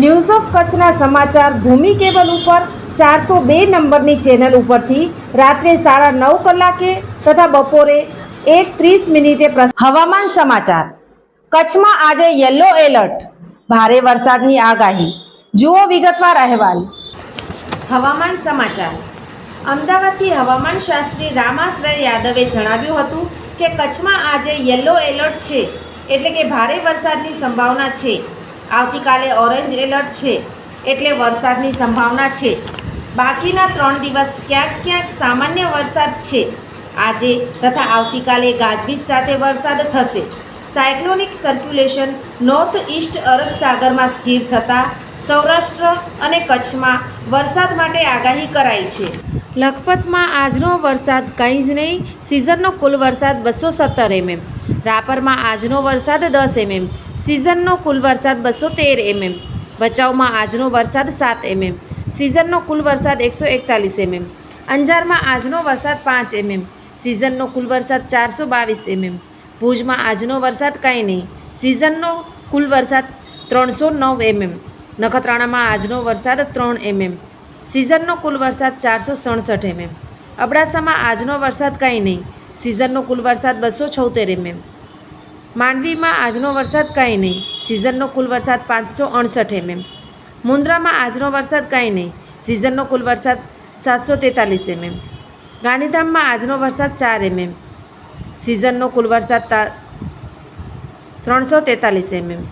news of કચ્છના સમાચાર ભૂમિ cable ઉપર ચારસો બે નંબરની ચેનલ ઉપરથી રાત્રે સાડા નવ કલાકે તથા બપોરે એક ત્રીસ મિનિટે હવામાન સમાચાર. કચ્છમાં આજે યલો એલર્ટ. ભારે વરસાદની આગાહી. જુઓ વિગતવાર અહેવાલ. હવામાન સમાચાર. અમદાવાદથી હવામાન શાસ્ત્રી રામાશ્રય યાદવે જણાવ્યું હતું કે કચ્છમાં આજે યલો એલર્ટ છે. એટલે કે ભારે વરસાદની સંભાવના છે. આવતીકાલે ઓરેન્જ એલર્ટ છે એટલે વરસાદની સંભાવના છે. બાકીના ત્રણ દિવસ ક્યાંક ક્યાંક સામાન્ય વરસાદ છે. આજે તથા આવતીકાલે ગાજવીજ સાથે વરસાદ થશે. સાયક્લોનિક સર્ક્યુલેશન નોર્થ ઇસ્ટ અરબ સાગરમાં સ્થિર થતાં સૌરાષ્ટ્ર અને કચ્છમાં વરસાદ માટે આગાહી કરાઈ છે. લખપતમાં આજનો વરસાદ કંઈ જ નહીં, સિઝનનો કુલ વરસાદ બસો સત્તર એમએમ. રાપરમાં આજનો વરસાદ દસ એમએમ. સિઝનનો કુલ વરસાદ બસો તેર એમએમ. ભચાઉમાં આજનો વરસાદ સાત એમએમ. સિઝનનો કુલ વરસાદ એકસો એકતાલીસ એમએમ. અંજારમાં આજનો વરસાદ પાંચ એમએમ. સિઝનનો કુલ વરસાદ ચારસો બાવીસ એમએમ. ભુજમાં આજનો વરસાદ કંઈ નહીં. સિઝનનો કુલ વરસાદ ત્રણસો નવ એમએમ. નખત્રાણામાં આજનો વરસાદ ત્રણ એમએમ. સિઝનનો કુલ વરસાદ ચારસો સડસઠ એમએમ. અબડાસામાં આજનો વરસાદ કંઈ નહીં. સિઝનનો કુલ વરસાદ બસો છોતેર એમએમ. માંડવીમાં આજનો વરસાદ કંઈ નહીં. સિઝનનો કુલ વરસાદ પાંચસો અડસઠ એમએમ. મુન્દ્રામાં આજનો વરસાદ કંઈ નહીં. સિઝનનો કુલ વરસાદ સાતસો તેતાલીસ એમએમ. ગાંધીધામમાં આજનો વરસાદ ચાર એમએમ. સિઝનનો કુલ વરસાદ ત્રણસો તેતાલીસ એમએમ.